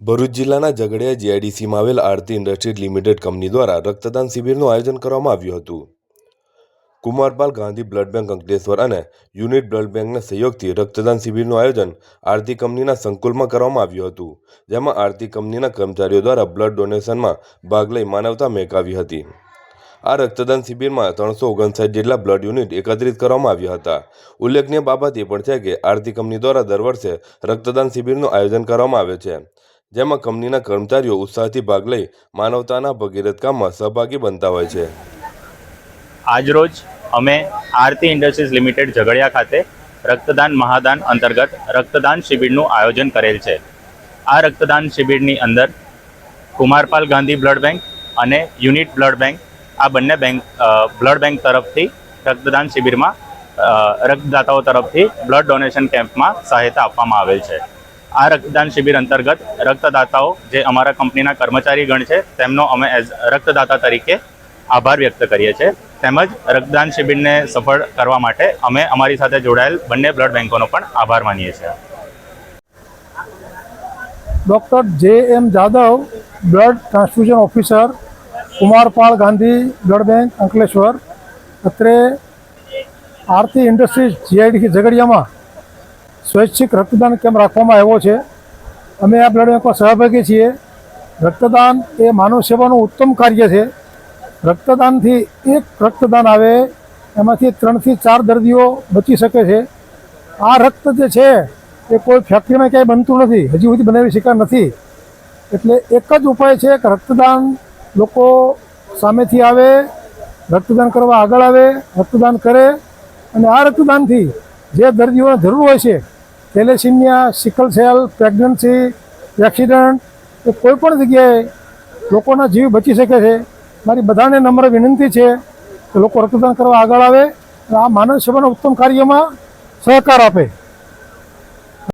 ભરૂચ જિલ્લાના ઝઘડિયા જીઆઈડીસીમાં આવેલ આરતી industries limited company દ્વારા રક્તદાન શિબિરનું આયોજન કરવામાં આવ્યું હતું. કુમારપાલ ગાંધી બ્લડ બેંક અંકલેશ્વર અને યુનિટ બ્લડ બેંકના સહયોગથી રક્તદાન શિબિરનું આયોજન આરતી કંપનીના સંકુલમાં કરવામાં આવ્યું હતું, જેમાં આરતી કંપનીના કર્મચારીઓ દ્વારા બ્લડ ડોનેશનમાં ભાગ લઈ માનવતા મહેકાવી હતી. આ રક્તદાન શિબિરમાં ત્રણસો ઓગણસાઠ જેટલા બ્લડ યુનિટ એકત્રિત કરવામાં આવ્યા હતા. ઉલ્લેખનીય બાબત એ પણ છે કે આરતી કંપની દ્વારા દર વર્ષે રક્તદાન શિબિરનું આયોજન કરવામાં આવે છે. જેમાં કંપનીના કર્મચારીઓ ઉત્સાહથી ભાગ લઈ માનવતાના ભગીરથ કામમાં સહભાગી બનતા હોય છે. આજરોજ અમે આરતી ઇન્ડસ્ટ્રીઝ લિમિટેડ ઝઘડિયા ખાતે રક્તદાન મહાદાન અંતર્ગત રક્તદાન શિબિરનું આયોજન કરેલ છે. આ રક્તદાન શિબિરની અંદર કુમારપાલ ગાંધી બ્લડ બેંક અને યુનિટ બ્લડ બેંક આ બંને બેંક બ્લડ બેંક તરફથી રક્તદાન શિબિરમાં રક્તદાતાઓ તરફથી બ્લડ ડોનેશન કેમ્પમાં સહાયતા આપવામાં આવેલ છે. આ રક્તદાન શિબિર અંતર્ગત રક્તદાતાઓ જે અમારા કંપનીના કર્મચારીગણ છે, તેમનો અમે એઝ રક્તદાતા તરીકે આભાર વ્યક્ત કરીએ છીએ. તેમજ રક્તદાન શિબિરને સફળ કરવા માટે અમે અમારી સાથે જોડાયેલ બંને બ્લડ બેંકોનો પણ આભાર માનીએ છીએ. Doctor J M Jadav, blood transfusion officer, Kumarpal Gandhi, blood bank Ankleshwar, અત્રે આરતી ઇન્ડસ્ટ્રીઝ જીઆઈડી ઝઘડિયામાં સ્વૈચ્છિક રક્તદાન કેમ્પ રાખવામાં આવ્યો છે? અમે આ બ્લડ બેંકમાં સહભાગી છીએ. રક્તદાન એ માનવ સેવાનું ઉત્તમ કાર્ય છે. રક્તદાનથી એક રક્તદાન આવે, એમાંથી ત્રણથી ચાર દર્દીઓ બચી શકે છે. આ રક્ત જે છે, એ કોઈ ફેક્ટરીમાં ક્યાંય બનતું નથી. હજી સુધી બનાવી શક્યા નથી. એટલે એક જ ઉપાય છે કે રક્તદાન લોકો સામેથી આવે, રક્તદાન કરવા આગળ આવે, રક્તદાન કરે અને આ રક્તદાનથી જે દર્દીઓને જરૂર હોય છે thalassemia, sickle cell, pregnancy, accident, એ કોઈ પણ જગ્યાએ લોકોના જીવ બચી શકે છે. મારી બધાને નમ્ર વિનંતી છે કે લોકો રક્તદાન કરવા આગળ આવે અને આ માનવ સેવાના ઉત્તમ કાર્યમાં સહકાર આપે.